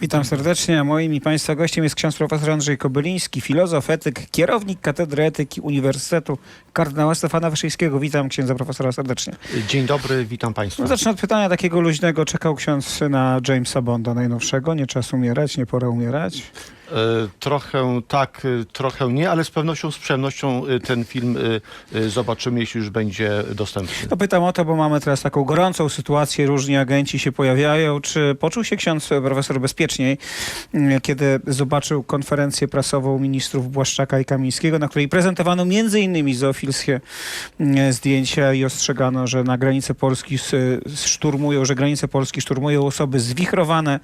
Witam serdecznie. Moim i Państwa gościem jest ksiądz profesor Andrzej Kobyliński, filozof, etyk, kierownik Katedry Etyki Uniwersytetu kardynała Stefana Wyszyńskiego. Witam księdza profesora serdecznie. Dzień dobry, witam Państwa. No, zacznę od pytania takiego luźnego. Czekał ksiądz na Jamesa Bonda najnowszego. Nie czas umierać, nie pora umierać. E, Trochę tak, e, trochę nie, ale z pewnością, z przyjemnością e, ten film zobaczymy, jeśli już będzie dostępny. No pytam o to, bo mamy teraz taką gorącą sytuację, różni agenci się pojawiają. Czy poczuł się ksiądz profesor bezpieczniej, mm, kiedy zobaczył konferencję prasową ministrów Błaszczaka i Kamińskiego, na której prezentowano między innymi zoofilskie mm, zdjęcia i ostrzegano, że na granicę Polski szturmują, że granice Polski szturmują osoby zwichrowane,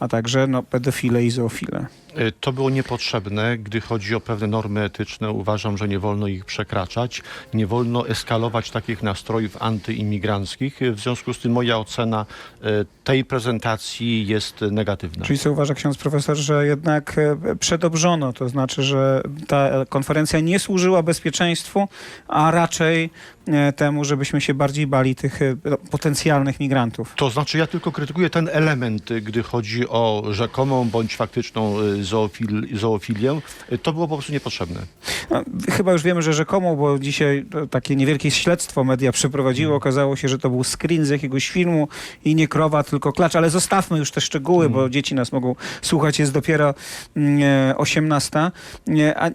a także no, pedofile i zoofile. To było niepotrzebne, gdy chodzi o pewne normy etyczne. Uważam, że nie wolno ich przekraczać. Nie wolno eskalować takich nastrojów antyimigranckich. W związku z tym moja ocena e, tej prezentacji jest negatywna. Czyli co uważa ksiądz profesor, że jednak e, przedobrzono, to znaczy, że ta konferencja nie służyła bezpieczeństwu, a raczej temu, żebyśmy się bardziej bali tych e, potencjalnych migrantów. To znaczy, ja tylko krytykuję ten element, gdy chodzi o rzekomą bądź faktyczną y, zoofil, zoofilię. To było po prostu niepotrzebne. No, chyba już wiemy, że rzekomo, bo dzisiaj takie niewielkie śledztwo media przeprowadziło. Okazało się, że to był screen z jakiegoś filmu i nie krowa, tylko klacz. Ale zostawmy już te szczegóły, bo dzieci nas mogą słuchać. Jest dopiero mm, e, 18. Nie, a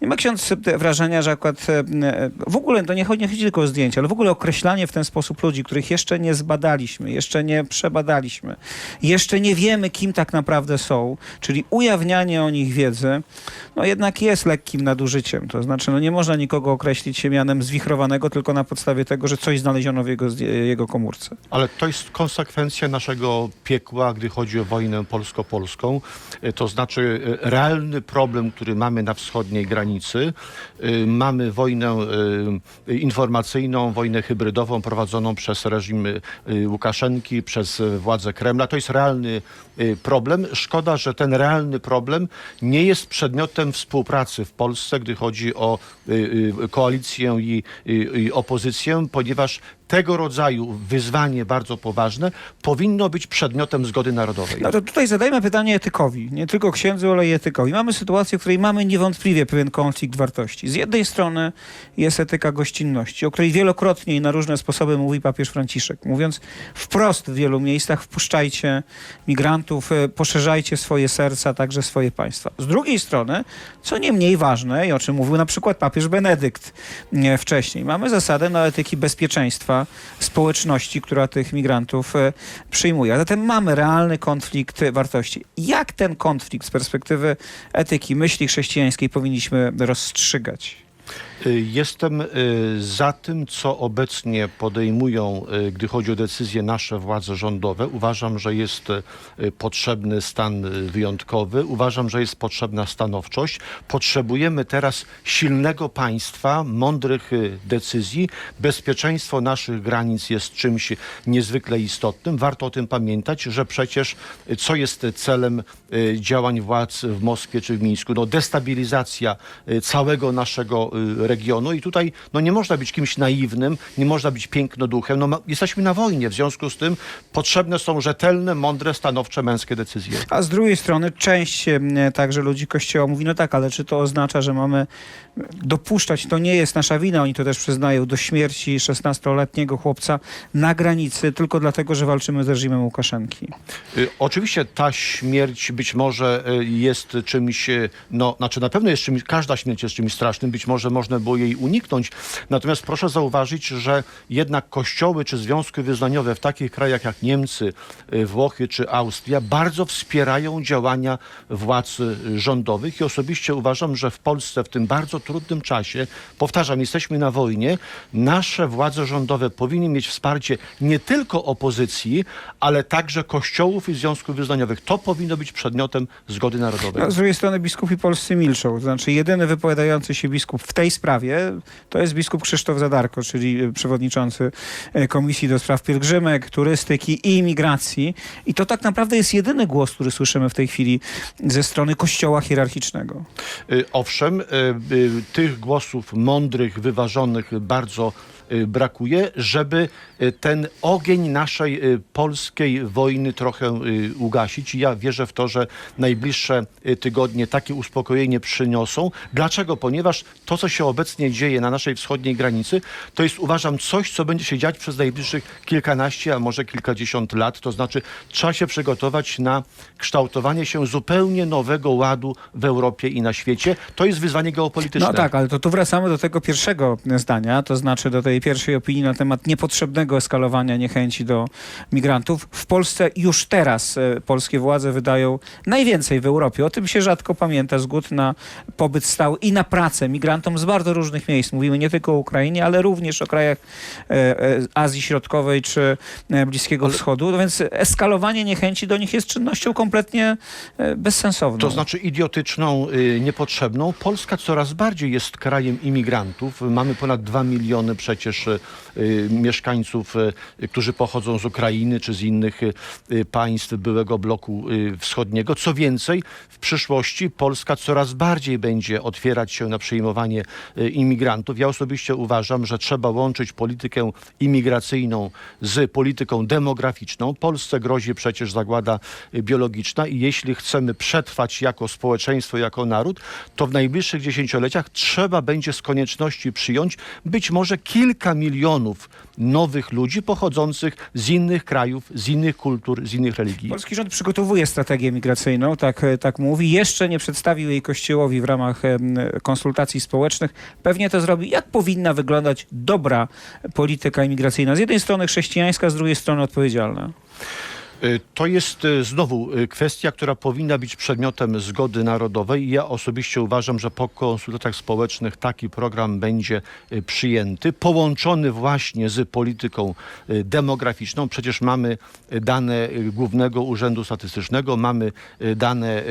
nie ma ksiądz e, wrażenia, że akurat e, e, w ogóle to nie chodzi, nie chodzi tylko zdjęcia, ale w ogóle określanie w ten sposób ludzi, których jeszcze nie zbadaliśmy, jeszcze nie przebadaliśmy, jeszcze nie wiemy, kim tak naprawdę są, czyli ujawnianie o nich wiedzy, no jednak jest lekkim nadużyciem. To znaczy, no nie można nikogo określić się mianem zwichrowanego tylko na podstawie tego, że coś znaleziono w jego, jego komórce. Ale to jest konsekwencja naszego piekła, gdy chodzi o wojnę polsko-polską. Y, To znaczy y, realny problem, który mamy na wschodniej granicy. Y, Mamy wojnę y, informacyjną, wojnę hybrydową prowadzoną przez reżim y, Łukaszenki, przez y, władze Kremla. To jest realny problem. Szkoda, że ten realny problem nie jest przedmiotem współpracy w Polsce, gdy chodzi o y, y, koalicję i opozycję, ponieważ tego rodzaju wyzwanie bardzo poważne powinno być przedmiotem zgody narodowej. No to tutaj zadajmy pytanie etykowi, nie tylko księdzu, ale i etykowi. Mamy sytuację, w której mamy niewątpliwie pewien konflikt wartości. Z jednej strony jest etyka gościnności, o której wielokrotnie i na różne sposoby mówi papież Franciszek, mówiąc wprost w wielu miejscach wpuszczajcie migrantów, e, poszerzajcie swoje serca, także swoje państwa. Z drugiej strony, co nie mniej ważne i o czym mówił na przykład papież Benedykt e, wcześniej, mamy zasadę no, etyki bezpieczeństwa społeczności, która tych migrantów e, przyjmuje. A zatem mamy realny konflikt wartości. Jak ten konflikt z perspektywy etyki, myśli chrześcijańskiej powinniśmy rozstrzygać? Y, Jestem y, za tym, co obecnie podejmują, y, gdy chodzi o decyzje nasze władze rządowe. Uważam, że jest potrzebny stan wyjątkowy. Uważam, że jest potrzebna stanowczość. Potrzebujemy teraz silnego państwa, mądrych decyzji. Bezpieczeństwo naszych granic jest czymś niezwykle istotnym. Warto o tym pamiętać, że przecież co jest celem działań władz w Moskwie czy w Mińsku? No destabilizacja całego naszego regionu i tutaj no, nie można być kimś naiwnym, nie można być pięknoduchem. No, ma, jesteśmy na wojnie, w związku z tym potrzebne są rzetelne, mądre, stanowcze, męskie decyzje. A z drugiej strony część e, także ludzi Kościoła mówi, no tak, ale czy to oznacza, że mamy dopuszczać, to nie jest nasza wina, oni to też przyznają, do śmierci 16-letniego chłopca na granicy tylko dlatego, że walczymy z reżimem Łukaszenki? Y, Oczywiście ta śmierć być może y, jest czymś, y, no, znaczy na pewno jest czymś, każda śmierć jest czymś strasznym, być może można było jej uniknąć. Natomiast proszę zauważyć, że jednak kościoły czy związki wyznaniowe w takich krajach jak Niemcy, y, Włochy czy Austria bardzo wspierają działania władz y, rządowych i osobiście uważam, że w Polsce w tym bardzo trudnym czasie, powtarzam, jesteśmy na wojnie, nasze władze rządowe powinny mieć wsparcie nie tylko opozycji, ale także kościołów i związków wyznaniowych. To powinno być przedmiotem zgody narodowej. No, z drugiej strony biskupi polscy milczą. To znaczy jedyny wypowiadający się biskup w tej sprawie to jest biskup Krzysztof Zadarko, czyli e, przewodniczący e, Komisji do Spraw Pielgrzymek, Turystyki i Imigracji. I to tak naprawdę jest jedyny głos, który słyszymy w tej chwili ze strony kościoła hierarchicznego. Y, Owszem, tych głosów mądrych, wyważonych bardzo brakuje, żeby y, ten ogień naszej y, polskiej wojny trochę y, ugasić. I ja wierzę w to, że najbliższe y, tygodnie takie uspokojenie przyniosą. Dlaczego? Ponieważ to, co się obecnie dzieje na naszej wschodniej granicy, to jest uważam coś, co będzie się dziać przez najbliższych kilkanaście, a może kilkadziesiąt lat. To znaczy trzeba się przygotować na kształtowanie się zupełnie nowego ładu w Europie i na świecie. To jest wyzwanie geopolityczne. No tak, ale to tu wracamy do tego pierwszego zdania, to znaczy do tej pierwszej opinii na temat niepotrzebnego eskalowania niechęci do migrantów. W Polsce już teraz e, polskie władze wydają najwięcej w Europie. O tym się rzadko pamięta. Zgód na pobyt stały i na pracę migrantom z bardzo różnych miejsc. Mówimy nie tylko o Ukrainie, ale również o krajach e, e, Azji Środkowej czy Bliskiego Wschodu. No więc eskalowanie niechęci do nich jest czynnością kompletnie bezsensowną. To znaczy idiotyczną, y, niepotrzebną. Polska coraz bardziej jest krajem imigrantów. Mamy ponad 2 miliony przecież y, y, mieszkańców, y, którzy pochodzą z Ukrainy czy z innych y, państw byłego bloku wschodniego. Co więcej, w przyszłości Polska coraz bardziej będzie otwierać się na przyjmowanie imigrantów. Ja osobiście uważam, że trzeba łączyć politykę imigracyjną z polityką demograficzną. Polsce grozi przecież zagłada biologiczna i jeśli chcemy przetrwać jako społeczeństwo, jako naród, to w najbliższych dziesięcioleciach trzeba będzie z konieczności przyjąć być może kilka milionów nowych ludzi pochodzących z innych krajów, z innych kultur, z innych religii. Polski rząd przygotowuje strategię migracyjną, tak, e, tak mówi. Jeszcze nie przedstawił jej Kościołowi w ramach konsultacji społecznych. Pewnie to zrobi. Jak powinna wyglądać dobra polityka imigracyjna? Z jednej strony chrześcijańska, z drugiej strony odpowiedzialna. Y, To jest y, znowu y, kwestia, która powinna być przedmiotem zgody narodowej. Ja osobiście uważam, że po konsultacjach społecznych taki program będzie przyjęty, połączony właśnie z polityką demograficzną. Przecież mamy dane Głównego Urzędu Statystycznego, mamy dane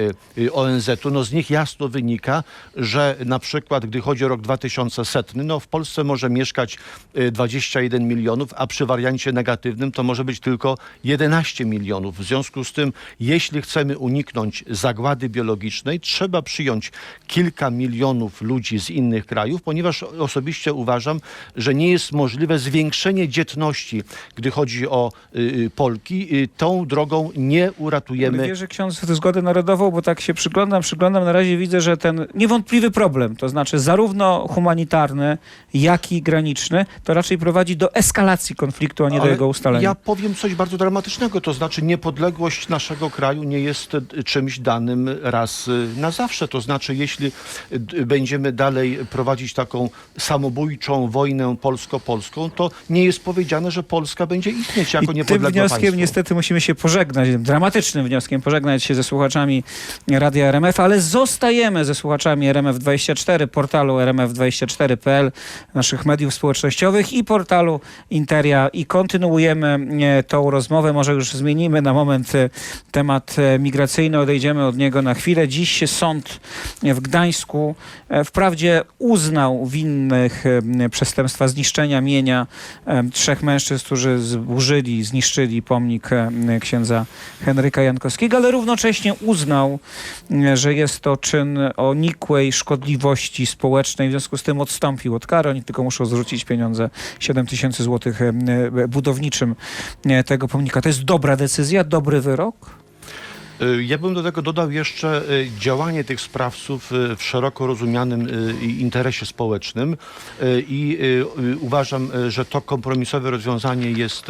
ONZ-u. No z nich jasno wynika, że na przykład gdy chodzi o rok 2100, no w Polsce może mieszkać y, 21 milionów, a przy wariancie negatywnym to może być tylko 11 milionów. W związku z tym, jeśli chcemy uniknąć zagłady biologicznej, trzeba przyjąć kilka milionów ludzi z innych krajów, ponieważ osobiście uważam, że nie jest możliwe zwiększenie dzietności, gdy chodzi o y, y, Polki. Y, tą drogą nie Ale uratujemy Wierzy ksiądz w zgodę narodową, bo tak się przyglądam, przyglądam, na razie widzę, że ten niewątpliwy problem, to znaczy zarówno humanitarny, jak i graniczny, to raczej prowadzi do eskalacji konfliktu, a nie do Ale jego ustalenia. Ja powiem coś bardzo dramatycznego, to znaczy niepodległość naszego kraju nie jest e, czymś danym raz e, na zawsze. To znaczy, jeśli e, będziemy dalej prowadzić taką samobójczą wojnę polsko-polską, to nie jest powiedziane, że Polska będzie istnieć jako I tym niepodległe wnioskiem państwo. niestety musimy się pożegnać, tym dramatycznym wnioskiem pożegnać się ze słuchaczami Radia RMF, ale zostajemy ze słuchaczami RMF24, portalu rmf24.pl, naszych mediów społecznościowych i portalu Interia i kontynuujemy tą rozmowę. Może już zmienimy na moment e, temat e, migracyjny, odejdziemy od niego na chwilę. Dziś sąd w Gdańsku e, wprawdzie uznał winnych przestępstwa zniszczenia mienia trzech mężczyzn, którzy zburzyli, zniszczyli pomnik księdza Henryka Jankowskiego, ale równocześnie uznał, że jest to czyn o nikłej szkodliwości społecznej, w związku z tym odstąpił od kary. Oni tylko muszą zwrócić pieniądze 7 tysięcy złotych budowniczym tego pomnika. To jest dobra decyzja, dobry wyrok? Y, Ja bym do tego dodał jeszcze y, działanie tych sprawców y, w szeroko rozumianym interesie społecznym i uważam, że to kompromisowe rozwiązanie jest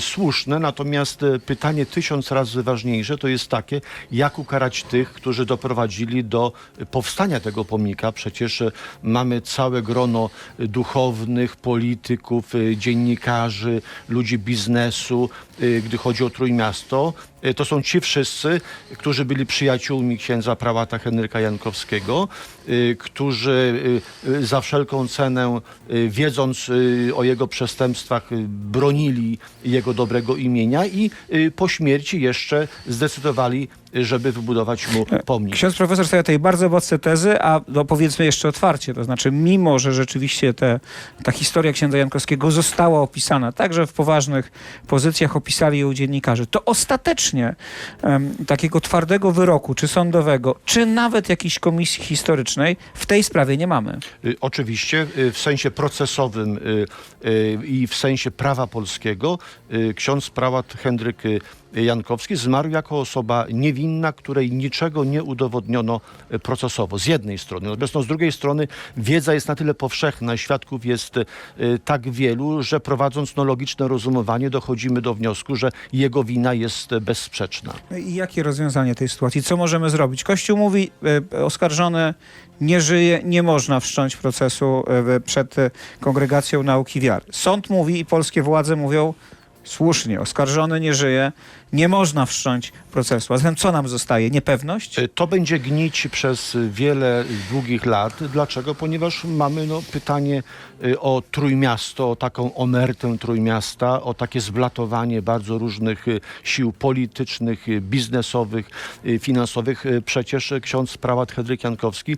słuszne, natomiast y, pytanie tysiąc razy ważniejsze to jest takie, jak ukarać tych, którzy doprowadzili do y, powstania tego pomnika. Przecież y, mamy całe grono y, duchownych, polityków, y, dziennikarzy, ludzi biznesu, y, gdy chodzi o Trójmiasto. Y, To są ci wszyscy, którzy byli przyjaciółmi księdza prałata Henryka Jankowskiego, y, którzy y, y, za wszelką cenę, y, wiedząc y, o jego przestępstwach, y, bronili jego dobrego imienia i y, po śmierci jeszcze zdecydowali y, żeby wybudować mu pomnik. Ksiądz profesor stawia tutaj bardzo mocne tezy, a no powiedzmy jeszcze otwarcie, to znaczy mimo, że rzeczywiście te, ta historia księdza Jankowskiego została opisana, także w poważnych pozycjach opisali ją dziennikarze, to ostatecznie em, takiego twardego wyroku, czy sądowego, czy nawet jakiejś komisji historycznej w tej sprawie nie mamy. Y, Oczywiście y, w sensie procesowym y, i w sensie prawa polskiego ksiądz prałat Henryk Jankowski zmarł jako osoba niewinna, której niczego nie udowodniono y, procesowo, z jednej strony. Natomiast no, z drugiej strony wiedza jest na tyle powszechna, świadków jest y, tak wielu, że prowadząc no, logiczne rozumowanie dochodzimy do wniosku, że jego wina jest y, bezsprzeczna. I jakie rozwiązanie tej sytuacji? Co możemy zrobić? Kościół mówi, e, oskarżony nie żyje, nie można wszcząć procesu e, przed e, Kongregacją Nauki Wiary. Sąd mówi i polskie władze mówią słusznie, oskarżony nie żyje, nie można wszcząć procesu. A zatem co nam zostaje? Niepewność? Y, To będzie gnić przez wiele długich lat. Dlaczego? Ponieważ mamy no, pytanie y, o Trójmiasto, o taką omertę Trójmiasta, o takie zblatowanie bardzo różnych y, sił politycznych, biznesowych, finansowych. Przecież ksiądz prałat Henryk Jankowski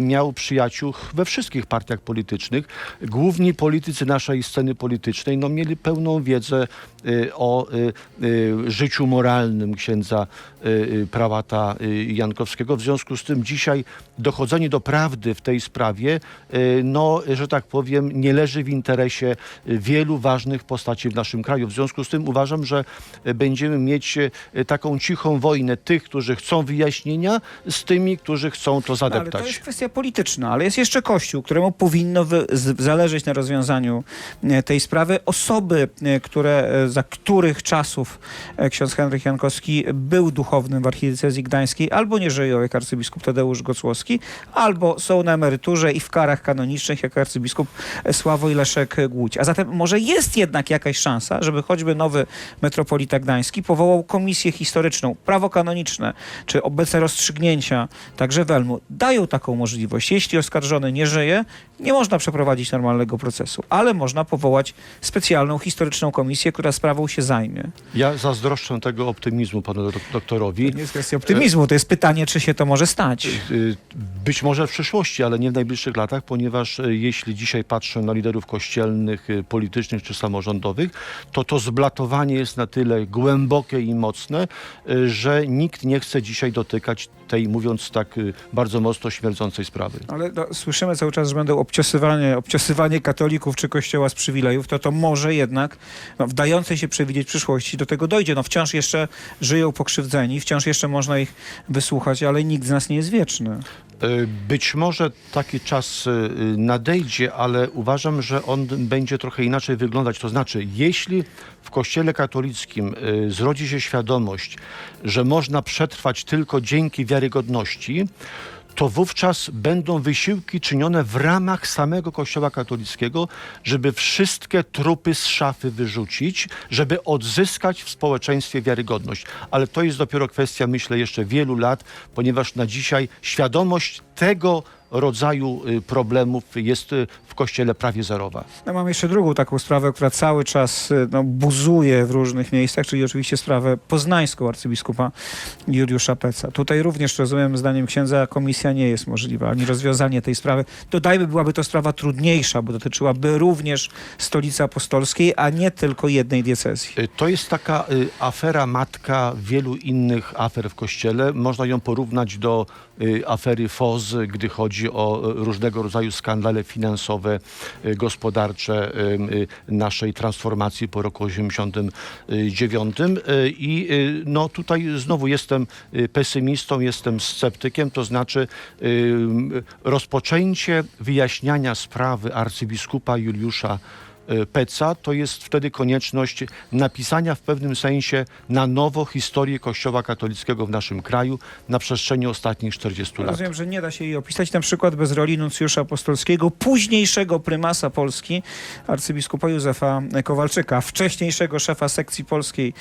miał przyjaciół we wszystkich partiach politycznych. Główni politycy naszej sceny politycznej no, mieli pełną wiedzę o y, y, życiu moralnym księdza y, y, prałata y, Jankowskiego. W związku z tym dzisiaj dochodzenie do prawdy w tej sprawie, y, no, że tak powiem, nie leży w interesie y, wielu ważnych postaci w naszym kraju. W związku z tym uważam, że y, będziemy mieć y, taką cichą wojnę tych, którzy chcą wyjaśnienia z tymi, którzy chcą to No, ale zadeptać. to jest kwestia polityczna, ale jest jeszcze Kościół, któremu powinno zależeć na rozwiązaniu e, tej sprawy. Osoby, e, które, e, za których czasów ksiądz Henryk Jankowski był duchownym w archidiecezji gdańskiej, albo nie żyją jak arcybiskup Tadeusz Gocłowski, albo są na emeryturze i w karach kanonicznych jak arcybiskup Sławoj Leszek Głódź. A zatem może jest jednak jakaś szansa, żeby choćby nowy metropolita gdański powołał komisję historyczną, prawo kanoniczne, czy obecne rozstrzygnięcia, także Welmu, dają taką możliwość. Jeśli oskarżony nie żyje, nie można przeprowadzić normalnego procesu, ale można powołać specjalną historyczną komisję, która sprawą się zajmie. Ja zazdroszczę tego optymizmu panu dok- doktorowi. To nie jest kwestia optymizmu, to jest pytanie, czy się to może stać. Y, Być może w przyszłości, ale nie w najbliższych latach, ponieważ y, jeśli dzisiaj patrzę na liderów kościelnych, y, politycznych czy samorządowych, to to zblatowanie jest na tyle głębokie i mocne, że nikt nie chce dzisiaj dotykać tej, mówiąc tak bardzo mocno, śmierdzącej sprawy. Ale no, słyszymy cały czas, że będą obciosywanie, obciosywanie katolików czy kościoła z przywilejów, to to może jednak no, w dającej się przewidzieć przyszłości do tego dojdzie. No wciąż jeszcze żyją pokrzywdzeni, wciąż jeszcze można ich wysłuchać, ale nikt z nas nie jest wieczny. Y, Być może taki czas y, nadejdzie, ale uważam, że on będzie trochę inaczej wyglądać. To znaczy, jeśli w Kościele katolickim y, zrodzi się świadomość, że można przetrwać tylko dzięki wiarygodności, to wówczas będą wysiłki czynione w ramach samego Kościoła katolickiego, żeby wszystkie trupy z szafy wyrzucić, żeby odzyskać w społeczeństwie wiarygodność. Ale to jest dopiero kwestia, myślę, jeszcze wielu lat, ponieważ na dzisiaj świadomość tego rodzaju y, problemów jest y, w Kościele prawie zerowa. Ja mam jeszcze drugą taką sprawę, która cały czas y, no, buzuje w różnych miejscach, czyli oczywiście sprawę poznańską arcybiskupa Juliusza Peca. Tutaj również, rozumiem, zdaniem księdza, komisja nie jest możliwa, ani rozwiązanie tej sprawy. Dodajmy, byłaby to sprawa trudniejsza, bo dotyczyłaby również stolicy apostolskiej, a nie tylko jednej diecezji. To jest taka y, afera matka wielu innych afer w Kościele. Można ją porównać do y, afery FOZ, gdy chodzi o y, różnego rodzaju skandale finansowe, y, gospodarcze y, naszej transformacji po roku 89. Y, I no tutaj znowu jestem pesymistą, jestem sceptykiem, to znaczy rozpoczęcie wyjaśniania sprawy arcybiskupa Juliusza Peca, to jest wtedy konieczność napisania w pewnym sensie na nowo historii Kościoła katolickiego w naszym kraju na przestrzeni ostatnich 40 lat. Rozumiem, że nie da się jej opisać na przykład bez roli nuncjusza apostolskiego, późniejszego prymasa Polski, arcybiskupa Józefa Kowalczyka, wcześniejszego szefa sekcji polskiej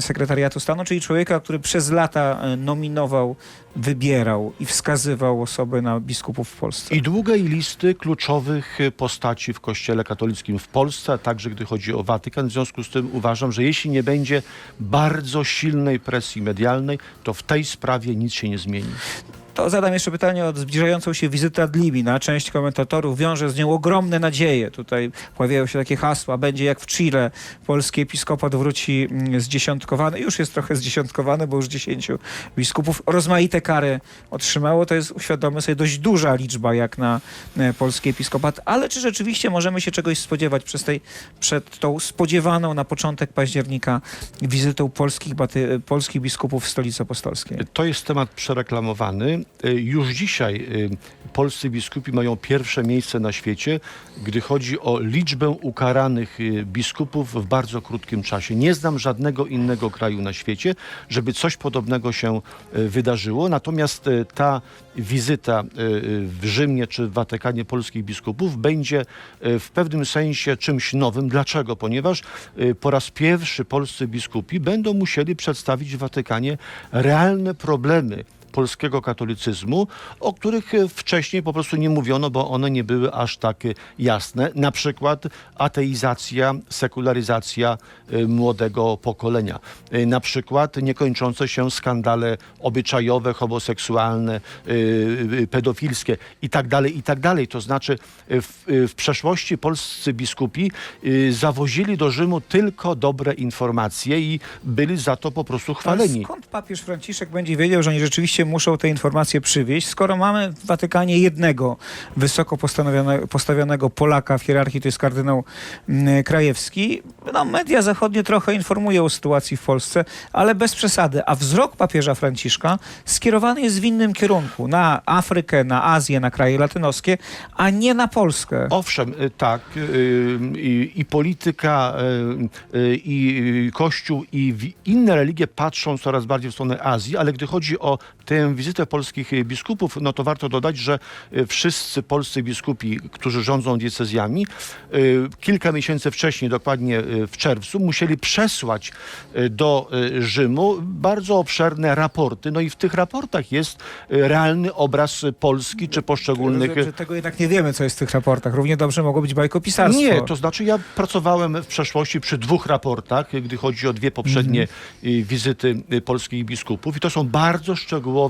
sekretariatu stanu, czyli człowieka, który przez lata e, nominował wybierał i wskazywał osoby na biskupów w Polsce? I długiej listy kluczowych y, postaci w Kościele katolickim w Polsce, a także gdy chodzi o Watykan. W związku z tym uważam, że jeśli nie będzie bardzo silnej presji medialnej, to w tej sprawie nic się nie zmieni. To zadam jeszcze pytanie o zbliżającą się wizytę Adlimina. Część komentatorów wiąże z nią ogromne nadzieje. Tutaj pojawiają się takie hasła, będzie jak w Chile. Polski episkopat wróci mm, zdziesiątkowany. Już jest trochę zdziesiątkowany, bo już dziesięciu biskupów rozmaite kary otrzymało. To jest, uświadommy sobie, dość duża liczba jak na e, polski episkopat. Ale czy rzeczywiście możemy się czegoś spodziewać przez tej, przed tą spodziewaną na początek października wizytą polskich, baty, polskich biskupów w stolicy apostolskiej? To jest temat przereklamowany. Y, Już dzisiaj y, polscy biskupi mają pierwsze miejsce na świecie, gdy chodzi o liczbę ukaranych y, biskupów w bardzo krótkim czasie. Nie znam żadnego innego kraju na świecie, żeby coś podobnego się wydarzyło. Natomiast ta wizyta w Rzymie czy w Watykanie polskich biskupów będzie w pewnym sensie czymś nowym. Dlaczego? Ponieważ po raz pierwszy polscy biskupi będą musieli przedstawić w Watykanie realne problemy polskiego katolicyzmu, o których e, wcześniej po prostu nie mówiono, bo one nie były aż tak jasne. Na przykład ateizacja, sekularyzacja e, młodego pokolenia. E, Na przykład niekończące się skandale obyczajowe, homoseksualne, pedofilskie i tak dalej, i tak dalej. To znaczy w, w przeszłości polscy biskupi zawozili do Rzymu tylko dobre informacje i byli za to po prostu Ale chwaleni. skąd papież Franciszek będzie wiedział, że oni rzeczywiście muszą te informacje przywieźć, skoro mamy w Watykanie jednego wysoko postawionego, Polaka w hierarchii, to jest kardynał mm, Krajewski. No, media zachodnie trochę informują o sytuacji w Polsce, ale bez przesady. A wzrok papieża Franciszka skierowany jest w innym kierunku, na Afrykę, na Azję, na kraje latynoskie, a nie na Polskę. Owszem, y, tak. I, i polityka, y, y, i y, Kościół, i inne religie patrzą coraz bardziej w stronę Azji, ale gdy chodzi o tę wizytę polskich biskupów, no to warto dodać, że y, wszyscy polscy biskupi, którzy rządzą diecezjami, y, kilka miesięcy wcześniej, dokładnie y, w czerwcu, musieli przesłać do Rzymu bardzo obszerne raporty. No i w tych raportach jest realny obraz Polski czy poszczególnych Że tego jednak nie wiemy, co jest w tych raportach. Równie dobrze mogło być bajkopisarstwo. nie, to znaczy ja pracowałem w przeszłości przy dwóch raportach, gdy chodzi o dwie poprzednie y, wizyty polskich biskupów i to są bardzo szczegółowe,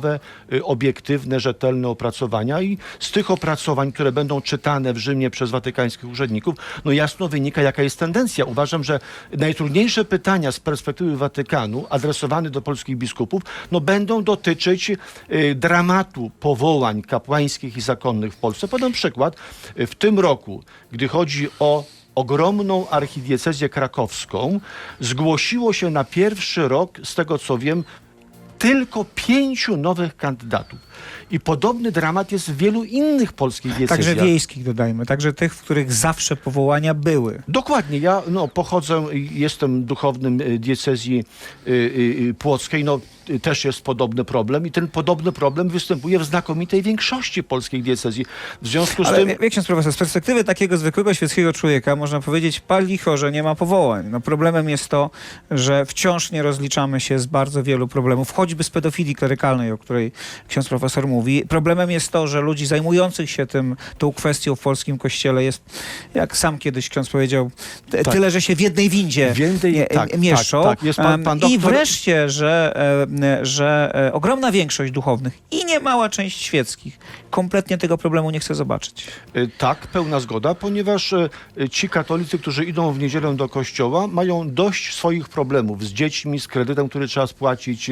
y, obiektywne, rzetelne opracowania i z tych opracowań, które będą czytane w Rzymie przez watykańskich urzędników, no jasno wynika jaka jest tendencja. Uważam, że najtrudniejsze pytania z perspektywy Watykanu adresowane do polskich biskupów, no będą dotyczyć y, dramatu powołań kapłańskich i zakonnych w Polsce. Podam przykład. Y, W tym roku, gdy chodzi o ogromną archidiecezję krakowską, zgłosiło się na pierwszy rok, z tego co wiem, tylko pięciu nowych kandydatów. I podobny dramat jest w wielu innych polskich diecezjach. Także wiejskich dodajmy, także tych, w których zawsze powołania były. Dokładnie. Ja no, pochodzę, jestem duchownym y, diecezji y, y, płockiej. No, też jest podobny problem i ten podobny problem występuje w znakomitej większości polskich diecezji. W związku z Ale tym... wie ksiądz profesor, z perspektywy takiego zwykłego świeckiego człowieka można powiedzieć, pal licho, że nie ma powołań. No, problemem jest to, że wciąż nie rozliczamy się z bardzo wielu problemów, choćby z pedofilii klerykalnej, o której ksiądz profesor mówi. Problemem jest to, że ludzi zajmujących się tym, tą kwestią w polskim kościele jest, jak sam kiedyś ksiądz powiedział, Tak. tyle, że się w jednej windzie W jednej- nie- tak, mieszczą. tak, tak. Pan- pan I doktor- wreszcie, że, e, że e, ogromna większość duchownych i niemała część świeckich kompletnie tego problemu nie chce zobaczyć. Y, Tak, pełna zgoda, ponieważ y, ci katolicy, którzy idą w niedzielę do kościoła, mają dość swoich problemów z dziećmi, z kredytem, który trzeba spłacić,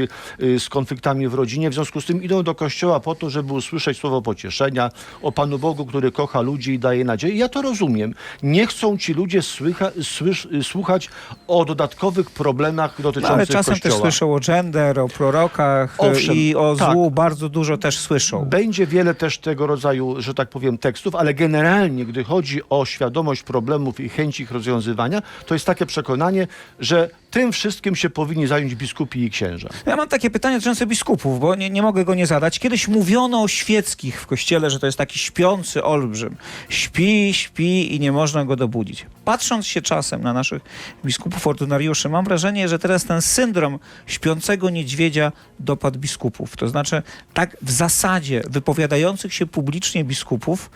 z konfliktami w rodzinie. W związku z tym idą do kościoła po to, żeby usłyszeć słowo pocieszenia o Panu Bogu, który kocha ludzi i daje nadzieję. Ja to rozumiem. Nie chcą ci ludzie słycha, słysz, y, słuchać o dodatkowych problemach No, dotyczących ale czasem kościoła. też słyszą o gender, o prorokach e, Owszem, i o tak. złu bardzo dużo też słyszą. Będzie wiele też tego rodzaju, że tak powiem, tekstów, ale generalnie, gdy chodzi o świadomość problemów i chęć ich rozwiązywania, to jest takie przekonanie, że tym wszystkim się powinni zająć biskupi i księża. Ja mam takie pytanie dotyczące biskupów, bo nie, nie mogę go nie zadać. Kiedyś mówiono o świeckich w kościele, że to jest taki śpiący olbrzym. Śpi, śpi i nie można go dobudzić. Patrząc się czasem na naszych biskupów ordynariuszy, mam wrażenie, że teraz ten syndrom śpiącego niedźwiedzia dopadł biskupów. To znaczy, tak w zasadzie wypowiadających się publicznie biskupów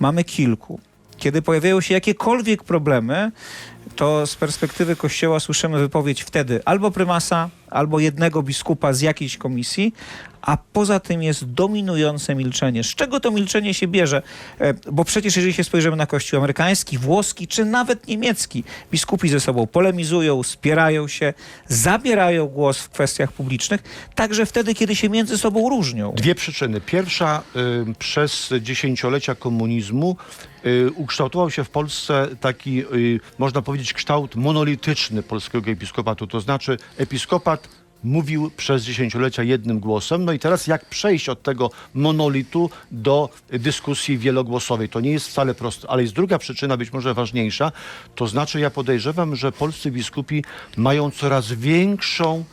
mamy kilku. Kiedy pojawiają się jakiekolwiek problemy, to z perspektywy Kościoła słyszymy wypowiedź wtedy albo prymasa, albo jednego biskupa z jakiejś komisji, a poza tym jest dominujące milczenie. Z czego to milczenie się bierze? E, Bo przecież jeżeli się spojrzymy na Kościół amerykański, włoski czy nawet niemiecki, biskupi ze sobą polemizują, spierają się, zabierają głos w kwestiach publicznych, także wtedy, kiedy się między sobą różnią. Dwie przyczyny. Pierwsza, y, przez dziesięciolecia komunizmu y, ukształtował się w Polsce taki, y, można powiedzieć, kształt monolityczny polskiego episkopatu. To znaczy episkopat mówił przez dziesięciolecia jednym głosem. No i teraz jak przejść od tego monolitu do dyskusji wielogłosowej? To nie jest wcale proste. Ale jest druga przyczyna, być może ważniejsza. To znaczy ja podejrzewam, że polscy biskupi mają coraz większą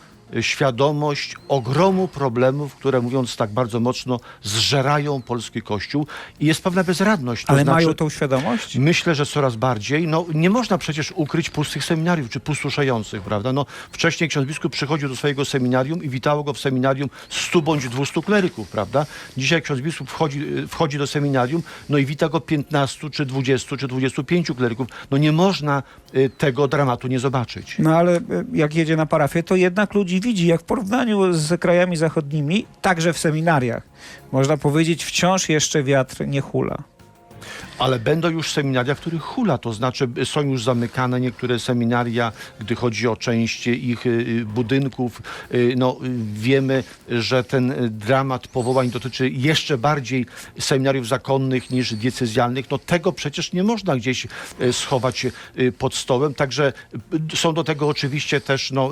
świadomość ogromu problemów, które mówiąc tak bardzo mocno zżerają polski kościół i jest pewna bezradność. To Ale znaczy, mają tą świadomość? Myślę, że coraz bardziej. No, nie można przecież ukryć pustych seminariów, czy pustoszających, prawda? No, wcześniej ksiądz biskup przychodził do swojego seminarium i witało go w seminarium 100 bądź 200 kleryków, prawda? Dzisiaj ksiądz biskup wchodzi, y, wchodzi do seminarium, no i wita go 15, czy 20, czy 25 kleryków. No nie można y, tego dramatu nie zobaczyć. No ale e, jak jedzie na parafię, to jednak ludzi widzi, jak w porównaniu z krajami zachodnimi, także w seminariach. Można powiedzieć, wciąż jeszcze wiatr nie hula. Ale będą już seminaria, w których hula, to znaczy y, są już zamykane niektóre seminaria, gdy chodzi o część ich y, y, budynków. No, wiemy, że ten dramat powołań dotyczy jeszcze bardziej seminariów zakonnych niż diecezjalnych. No tego przecież nie można gdzieś schować pod stołem. Także są do tego oczywiście też no,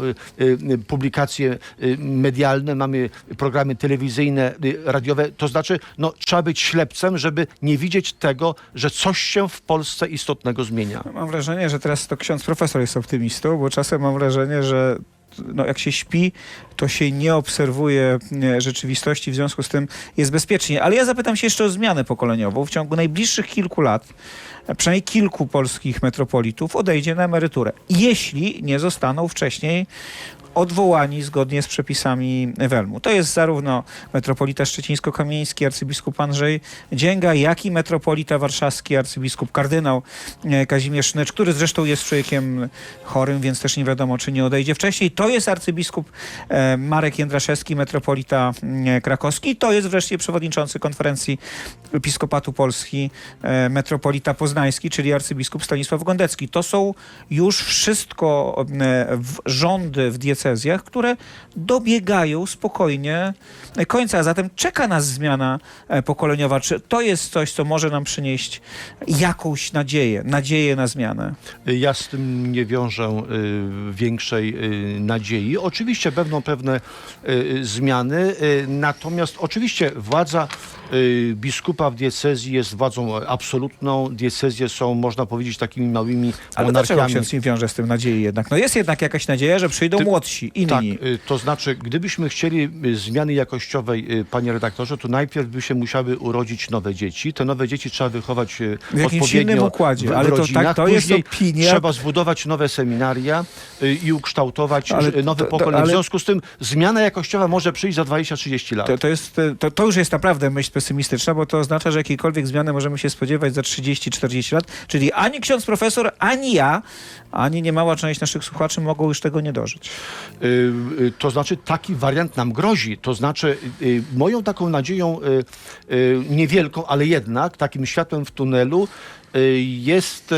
publikacje medialne, mamy programy telewizyjne, radiowe. To znaczy, no, trzeba być ślepcem, żeby nie widzieć tego, że coś się w Polsce istotnego zmienia. Mam wrażenie, że teraz to ksiądz profesor jest optymistą, bo czasem mam wrażenie, że no, jak się śpi, to się nie obserwuje rzeczywistości, w związku z tym jest bezpiecznie. Ale ja zapytam się jeszcze o zmianę pokoleniową. W ciągu najbliższych kilku lat e, przynajmniej kilku polskich metropolitów odejdzie na emeryturę, jeśli nie zostaną wcześniej odwołani zgodnie z przepisami Welmu. To jest zarówno metropolita szczecińsko-kamieński, arcybiskup Andrzej Dzięga, jak i metropolita warszawski, arcybiskup kardynał e, Kazimierz Sznecz, który zresztą jest człowiekiem chorym, więc też nie wiadomo, czy nie odejdzie wcześniej. To jest arcybiskup e, Marek Jędraszewski, metropolita mm, krakowski. To jest wreszcie przewodniczący konferencji Episkopatu Polski, e, metropolita poznański, czyli arcybiskup Stanisław Gondecki. To są już wszystko e, w, rządy które dobiegają spokojnie końca. A zatem czeka nas zmiana e, pokoleniowa. Czy to jest coś, co może nam przynieść jakąś nadzieję, nadzieję na zmianę? Ja z tym nie wiążę y, większej y, nadziei. Oczywiście będą pewne y, zmiany, natomiast oczywiście władza biskupa w diecezji jest władzą absolutną. Diecezje są, można powiedzieć, takimi małymi Ale dlaczego monarchiami. ksiądz nie wiąże z tym nadziei jednak? No jest jednak jakaś nadzieja, że przyjdą Ty- młodsi, inni. Tak, y, to znaczy, gdybyśmy chcieli y, zmiany jakościowej, y, panie redaktorze, to najpierw by się musiały urodzić nowe dzieci. Te nowe dzieci trzeba wychować W jakimś innym układzie, w, w ale to tak, to jest opinia- trzeba zbudować nowe seminaria i ukształtować Ale nowe pokolenie. W ale- związku z tym zmiana jakościowa może przyjść za 20-30 lat. To, to, jest, to, to już jest naprawdę myśl pesymistyczna, bo to oznacza, że jakiejkolwiek zmiany możemy się spodziewać za 30-40 lat. Czyli ani ksiądz profesor, ani ja, ani niemała część naszych słuchaczy mogą już tego nie dożyć. Y, y, To znaczy taki wariant nam grozi. To znaczy y, moją taką nadzieją niewielką, ale jednak takim światłem w tunelu jest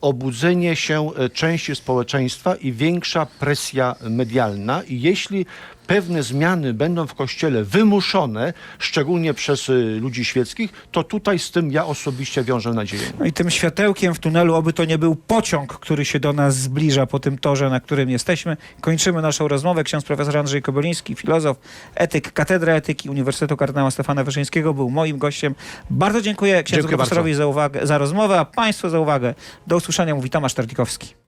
obudzenie się części społeczeństwa i większa presja medialna. I jeśli pewne zmiany będą w Kościele wymuszone, szczególnie przez y, ludzi świeckich, to tutaj z tym ja osobiście wiążę nadzieję. No i tym światełkiem w tunelu, oby to nie był pociąg, który się do nas zbliża po tym torze, na którym jesteśmy. Kończymy naszą rozmowę. Ksiądz profesor Andrzej Kobyliński, filozof, etyk, katedra etyki Uniwersytetu Kardynała Stefana Wyszyńskiego był moim gościem. Bardzo dziękuję księdzu Dziękuję profesorowi za, uwagę, za rozmowę, a Państwu za uwagę. Do usłyszenia, mówi Tomasz Tarlikowski.